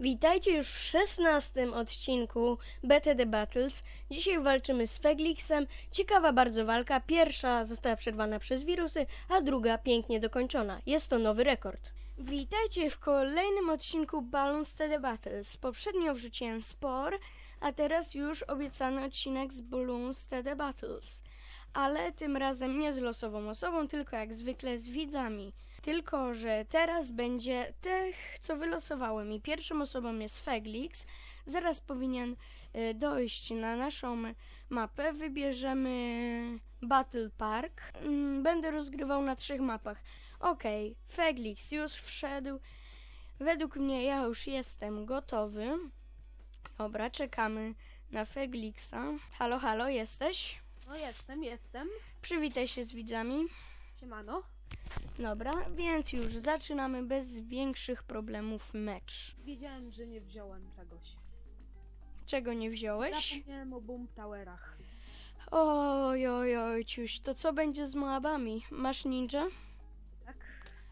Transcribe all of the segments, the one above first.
Witajcie już w szesnastym odcinku BTD Battles. Dzisiaj walczymy z Feglixem. Ciekawa bardzo walka. Pierwsza została przerwana przez wirusy, a druga pięknie dokończona. Jest to nowy rekord. Witajcie w kolejnym odcinku Balloons TD Battles. Poprzednio wrzuciłem spor, a teraz już obiecany odcinek z Balloons TD Battles. Ale tym razem nie z losową osobą, tylko jak zwykle z widzami. Tylko, że teraz będzie tych, co wylosowałem. I pierwszą osobą jest Feglix. Zaraz powinien y, dojść na naszą mapę. Wybierzemy Battle Park. Mm, Będę rozgrywał na trzech mapach. Okej, Feglix już wszedł. Według mnie ja już jestem gotowy. Dobra, czekamy na Feglixa. Halo, halo, jesteś? No jestem, jestem. Przywitaj się z widzami. Siemano. Dobra, więc już zaczynamy bez większych problemów mecz. Wiedziałem, że nie wziąłem czegoś. Czego nie wziąłeś? Zapomniałem o Boom Towerach. Oj, oj, oj, ciuś, to co będzie z Moabami? Masz ninja? Tak,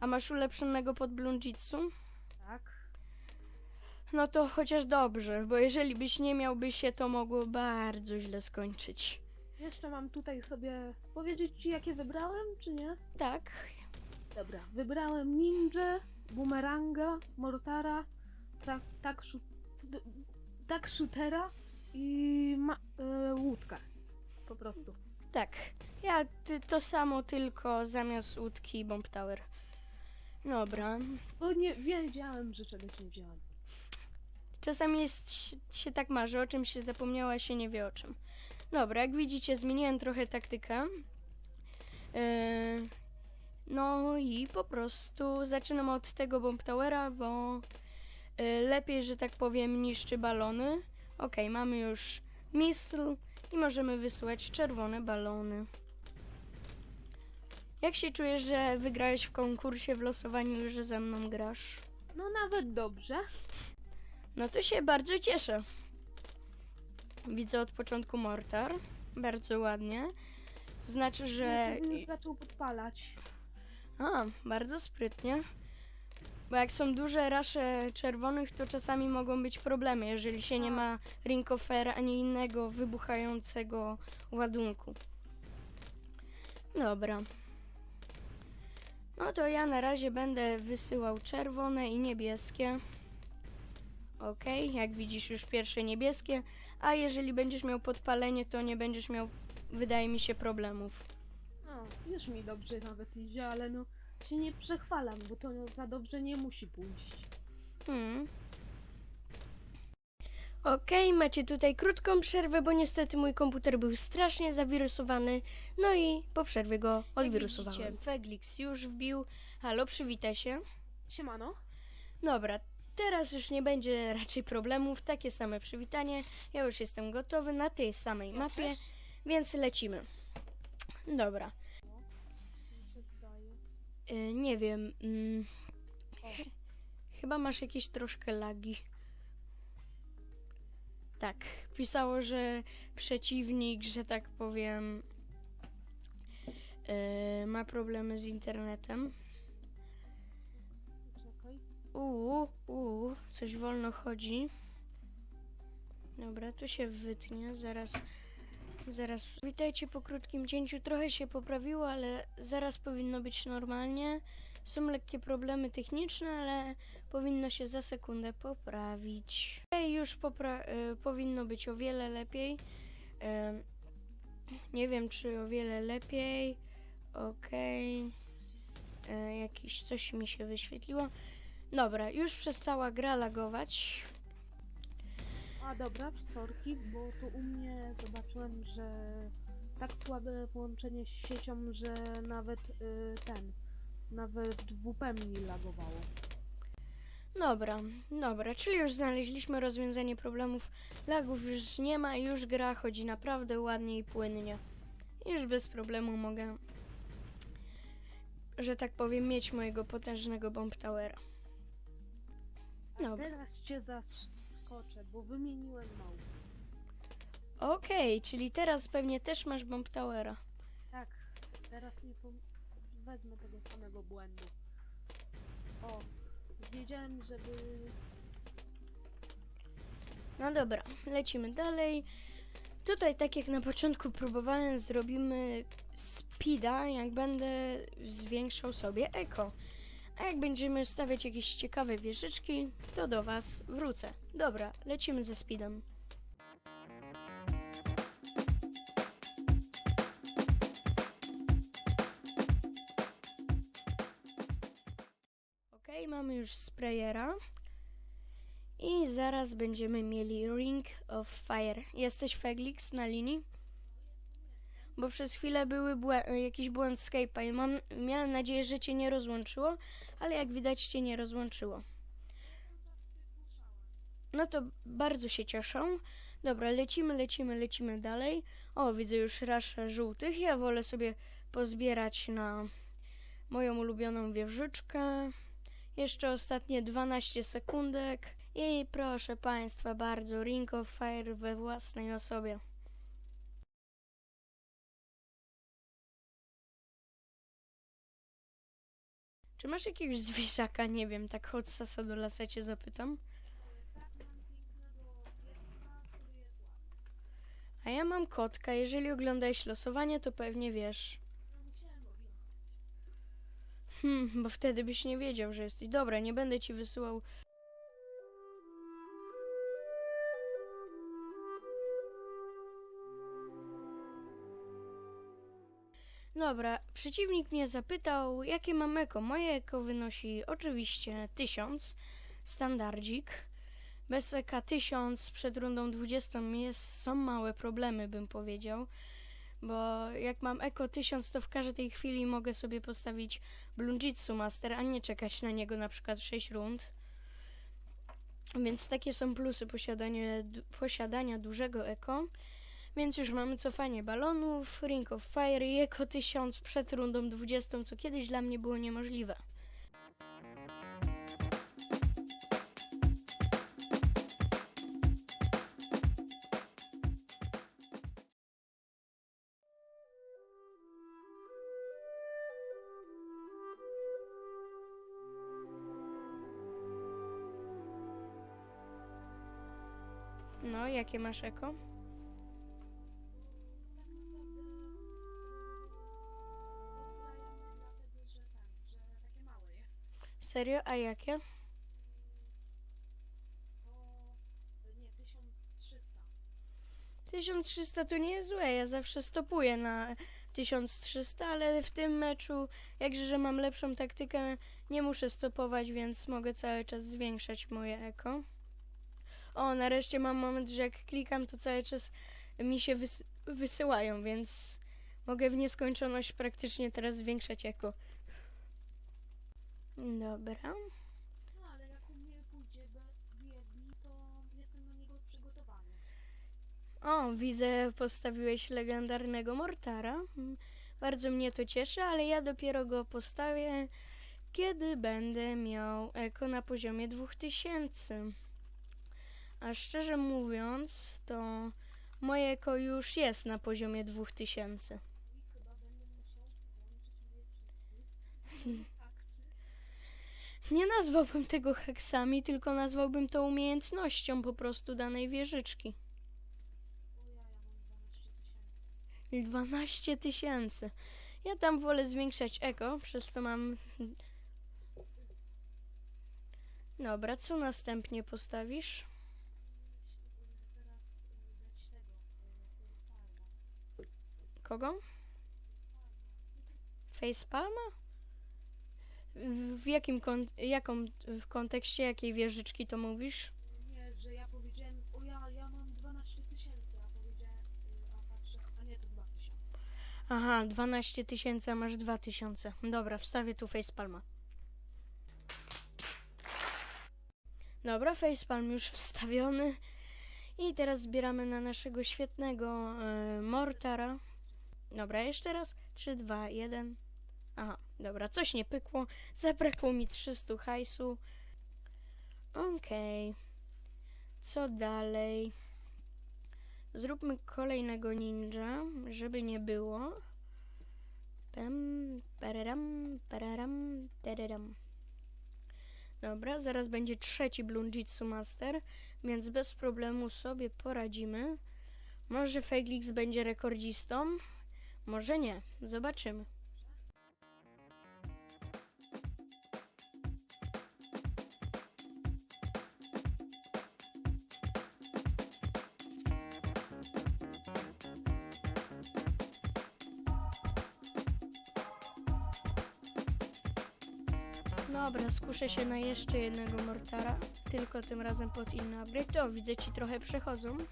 A masz ulepszonego pod Blunjitsu? tak. No to chociaż dobrze, bo jeżeli byś nie miał, by się to mogło bardzo źle skończyć. Jeszcze mam tutaj sobie powiedzieć ci jakie wybrałem, czy nie? Tak, Dobra, wybrałem ninja, boomeranga, mortara, tak, tak, tak shootera i ma, e, łódkę. Po prostu. tak. Ja to samo, tylko zamiast łódki Bomb Tower. Dobra. Bo nie wiedziałem, że czegoś nie wziąłem. Czasami jest, się, tak marzy, o czym się zapomniała, się nie wie o czym. Dobra, jak widzicie, zmieniłem trochę taktykę. Yy, no i po prostu zaczynam od tego Bomb Towera, bo yy, lepiej, że tak powiem, niszczy balony. Ok, mamy już misl i możemy wysyłać czerwone balony. Jak się czujesz, że wygrałeś w konkursie w losowaniu już ze mną grasz? No nawet dobrze. No to się bardzo cieszę. Widzę od początku mortar. Bardzo ładnie. To znaczy, że. Już zaczął podpalać. A, bardzo sprytnie. Bo jak są duże rasze czerwonych, to czasami mogą być problemy, jeżeli się nie ma ringofera ani innego wybuchającego ładunku. Dobra. No to ja na razie będę wysyłał czerwone i niebieskie. Ok, jak widzisz już pierwsze niebieskie, a jeżeli będziesz miał podpalenie, to nie będziesz miał, wydaje mi się, problemów. No, już mi dobrze nawet idzie, ale no się nie przechwalam, bo to no, za dobrze nie musi pójść. Hmm. Okej, macie tutaj krótką przerwę, bo niestety mój komputer był strasznie zawirusowany. No i po przerwie go odwirusowałem. Feglix już wbił. Halo, przywitaj się. Siemano. Dobra, teraz już nie będzie raczej problemów. Takie same przywitanie. Ja już jestem gotowy na tej samej mapie, więc lecimy. Dobra. Y, nie wiem. Mm, chyba masz jakieś troszkę lagi. Tak, pisało, że przeciwnik, że tak powiem, y, ma problemy z internetem. Uuu, uuu, coś wolno chodzi. Dobra, to się wytnie, zaraz, zaraz. Witajcie po krótkim cięciu, trochę się poprawiło, ale zaraz powinno być normalnie. Są lekkie problemy techniczne, ale powinno się za sekundę poprawić. Już popra- y, powinno być o wiele lepiej. Em, nie wiem, czy o wiele lepiej. Okej. E, Jakiś coś mi się wyświetliło. Dobra, już przestała gra lagować. A dobra, sorki, bo tu u mnie zobaczyłem, że tak słabe połączenie z siecią, że nawet y, ten, nawet WP mi lagowało. Dobra, dobra, czyli już znaleźliśmy rozwiązanie problemów. Lagów już nie ma i już gra chodzi naprawdę ładnie i płynnie. Już bez problemu mogę, że tak powiem, mieć mojego potężnego bomb towera. Dobra. teraz cię zaskoczę, bo wymieniłem małpę. Okej, czyli teraz pewnie też masz bomb towera. Tak, teraz nie pom- wezmę tego samego błędu. O, wiedziałem, żeby No dobra, lecimy dalej. Tutaj, tak jak na początku próbowałem, zrobimy speeda, jak będę zwiększał sobie eko. A jak będziemy stawiać jakieś ciekawe wieżyczki, to do Was wrócę. Dobra, lecimy ze speedem. Ok, mamy już sprayera. I zaraz będziemy mieli Ring of Fire. Jesteś Feglix na linii? Bo przez chwilę były błę- jakiś błąd Skype'a i mam, miałem nadzieję, że cię nie rozłączyło, ale jak widać cię nie rozłączyło. No to bardzo się cieszę. Dobra, lecimy, lecimy, lecimy dalej. O, widzę już raszę żółtych. Ja wolę sobie pozbierać na moją ulubioną wieżyczkę. Jeszcze ostatnie 12 sekundek. I proszę Państwa bardzo, Ring of Fire we własnej osobie. Czy masz jakiegoś zwierzaka? Nie wiem, tak hot sasa do lasa cię zapytam. A ja mam kotka. Jeżeli oglądałeś losowanie, to pewnie wiesz. Hmm, bo wtedy byś nie wiedział, że jesteś. Dobra, nie będę ci wysyłał. Dobra, przeciwnik mnie zapytał, jakie mam eko. Moje eko wynosi oczywiście 1000, standardzik. Bez eka 1000 przed rundą 20 jest, są małe problemy, bym powiedział. Bo jak mam eko 1000, to w każdej chwili mogę sobie postawić Blunjitsu Master, a nie czekać na niego na przykład 6 rund. Więc takie są plusy posiadania, posiadania dużego eko. Więc już mamy cofanie balonów, Ring of Fire i Eko 1000 przed rundą 20, co kiedyś dla mnie było niemożliwe. No, jakie masz eko? Serio? A jakie? Nie, 1300. 1300 to nie jest złe, ja zawsze stopuję na 1300, ale w tym meczu, jakże że mam lepszą taktykę, nie muszę stopować, więc mogę cały czas zwiększać moje eko. O, nareszcie mam moment, że jak klikam, to cały czas mi się wys- wysyłają, więc mogę w nieskończoność praktycznie teraz zwiększać eko. Dobra. No ale jak u mnie pójdzie be- biedni, to jestem na niego przygotowany. O, widzę, postawiłeś legendarnego Mortara. Bardzo mnie to cieszy, ale ja dopiero go postawię, kiedy będę miał eko na poziomie 2000. A szczerze mówiąc, to moje eko już jest na poziomie 2000. I chyba będę musiał włączyć akcje. Nie nazwałbym tego heksami, tylko nazwałbym to umiejętnością po prostu danej wieżyczki. O ja, ja mam 12 tysięcy. 12 tysięcy. Ja tam wolę zwiększać eko, przez to mam. Dobra, co następnie postawisz? Kogo? Facepalma? W jakim kon- jaką w kontekście jakiej wieżyczki to mówisz? Nie, że ja powiedziałem, o ja, ja mam 12 tysięcy, a powiedziałem, y, a patrzę, a nie, to 2000. Aha, 12 tysięcy, a masz 2000. Dobra, wstawię tu facepalma. Dobra, facepalm już wstawiony. I teraz zbieramy na naszego świetnego e, Mortara. Dobra, jeszcze raz. 3, 2, 1. Aha, dobra, coś nie pykło. Zabrakło mi 300 hajsu. Okej. Co dalej? Zróbmy kolejnego ninja, żeby nie było. Pam, pararam, pararam, tararam. Dobra, zaraz będzie trzeci Blunjitsu Master, więc bez problemu sobie poradzimy. Może Feglix będzie rekordzistą, może nie. Zobaczymy. Skuszę się na jeszcze jednego Mortara, tylko tym razem pod inny upgrade. O, widzę ci trochę przechodzą.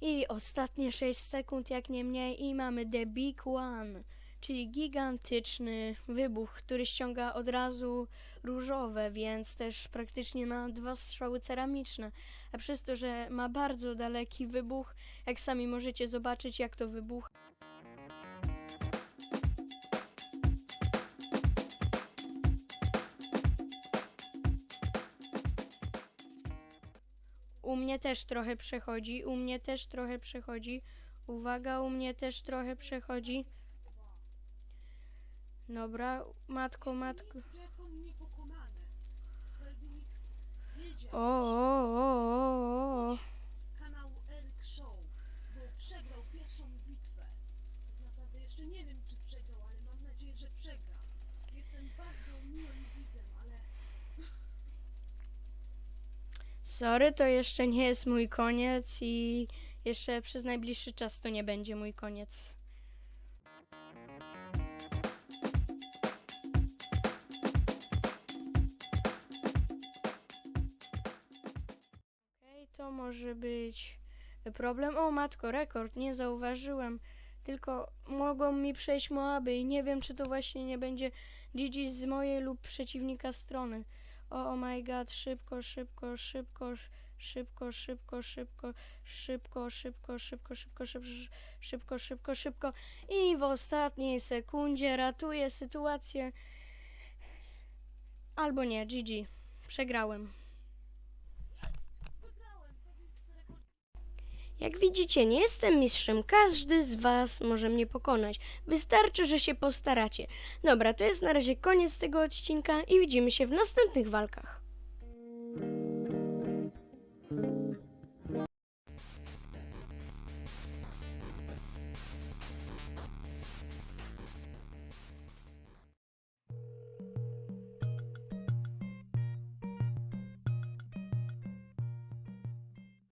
I ostatnie 6 sekund, jak nie mniej, i mamy The Big One, czyli gigantyczny wybuch, który ściąga od razu różowe, więc też praktycznie na dwa strzały ceramiczne. A przez to, że ma bardzo daleki wybuch, jak sami możecie zobaczyć, jak to wybucha. U mnie też trochę przechodzi, u mnie też trochę przechodzi. Uwaga, u mnie też trochę przechodzi. Dobra, matko, matko. O, o, o, o, o. Kanał Eric Show, bo przegrał pierwszą bitwę. Tak naprawdę jeszcze nie wiem, czy przegrał, ale mam nadzieję, że przegra. Jestem bardzo miłym widzem, ale Sorry, to jeszcze nie jest mój koniec i jeszcze przez najbliższy czas to nie będzie mój koniec. To może być problem. O matko, rekord, nie zauważyłem. Tylko mogą mi przejść Moaby i nie wiem, czy to właśnie nie będzie GG z mojej lub przeciwnika strony. O oh my god, szybko, szybko, szybko, sz- szybko, szybko, szybko, szybko, szybko, szybko, szybko, szybko, szybko, szybko, szybko. I w ostatniej sekundzie ratuje sytuację. Albo nie, GG. Przegrałem. wygrałem. Pewnie z rekord... Jak widzicie, nie jestem mistrzem. Każdy z Was może mnie pokonać. Wystarczy, że się postaracie. Dobra, to jest na razie koniec tego odcinka i widzimy się w następnych walkach.